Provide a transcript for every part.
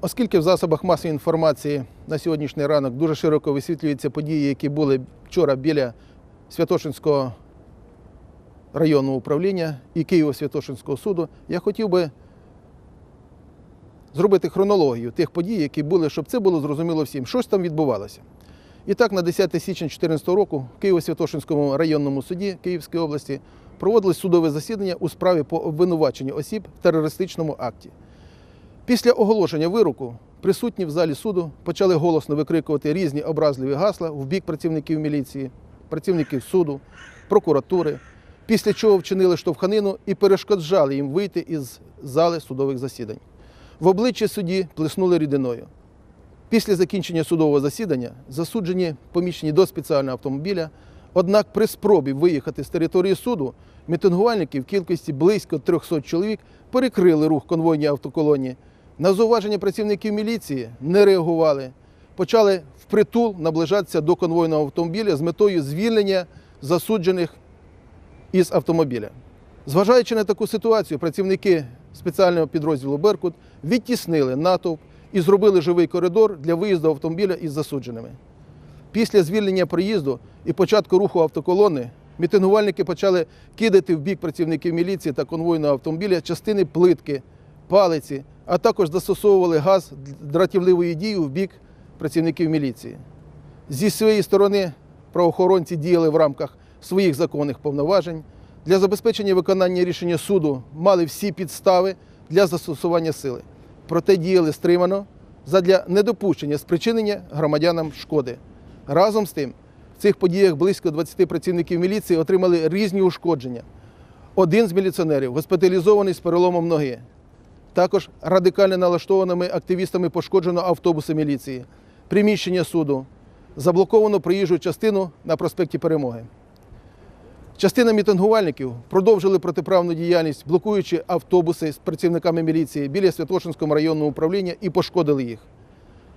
Оскільки в засобах масової інформації на сьогоднішній ранок дуже широко висвітлюються події, які були вчора біля Святошинського районного управління і Києво-Святошинського суду, я хотів би зробити хронологію тих подій, які були, щоб це було зрозуміло всім, що ж там відбувалося. І так, на 10 січня 2014 року в Києво-Святошинському районному суді Київської області проводилось судове засідання у справі по обвинуваченню осіб в терористичному акті. Після оголошення вироку присутні в залі суду почали голосно викрикувати різні образливі гасла в бік працівників міліції, працівників суду, прокуратури, після чого вчинили штовханину і перешкоджали їм вийти із зали судових засідань. В обличчя судді плеснули рідиною. Після закінчення судового засідання засуджені поміщені до спеціального автомобіля. Однак при спробі виїхати з території суду мітингувальники в кількості близько 300 чоловік перекрили рух конвойній автоколоні. На зауваження працівників міліції не реагували. Почали впритул наближатися до конвойного автомобіля з метою звільнення засуджених із автомобіля. Зважаючи на таку ситуацію, працівники спеціального підрозділу Беркут відтіснили натовп і зробили живий коридор для виїзду автомобіля із засудженими. Після звільнення проїзду і початку руху автоколони мітингувальники почали кидати в бік працівників міліції та конвойного автомобіля частини плитки, палиці, а також застосовували газ дратівливої дії в бік працівників міліції. Зі своєї сторони правоохоронці діяли в рамках своїх законних повноважень. Для забезпечення виконання рішення суду мали всі підстави для застосування сили. Проте діяли стримано задля недопущення спричинення громадянам шкоди. Разом з тим, в цих подіях близько 20 працівників міліції отримали різні ушкодження. Один з міліціонерів госпіталізований з переломом ноги. Також радикально налаштованими активістами пошкоджено автобуси міліції, приміщення суду, заблоковано проїжджу частину на проспекті Перемоги. Частина мітингувальників продовжили протиправну діяльність, блокуючи автобуси з працівниками міліції біля Святошинського районного управління і пошкодили їх.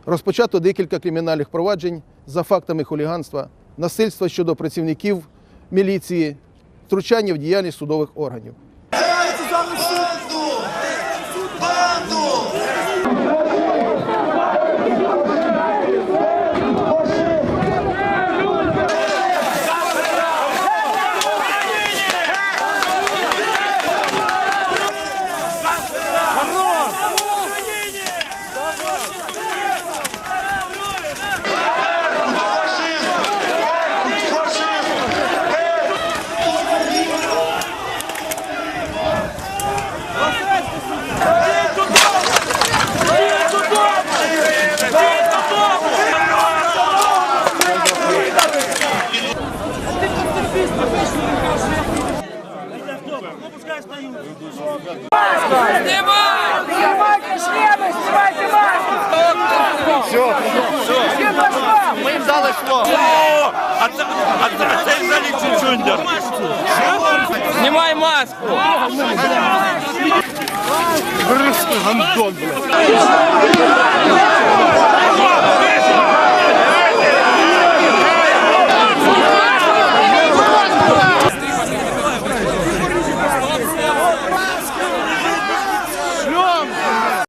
Розпочато декілька кримінальних проваджень за фактами хуліганства, насильства щодо працівників міліції, втручання в діяльність судових органів. Снимайте шлемы, снимайте маску! Все, все. Маску! Гандон, блядь.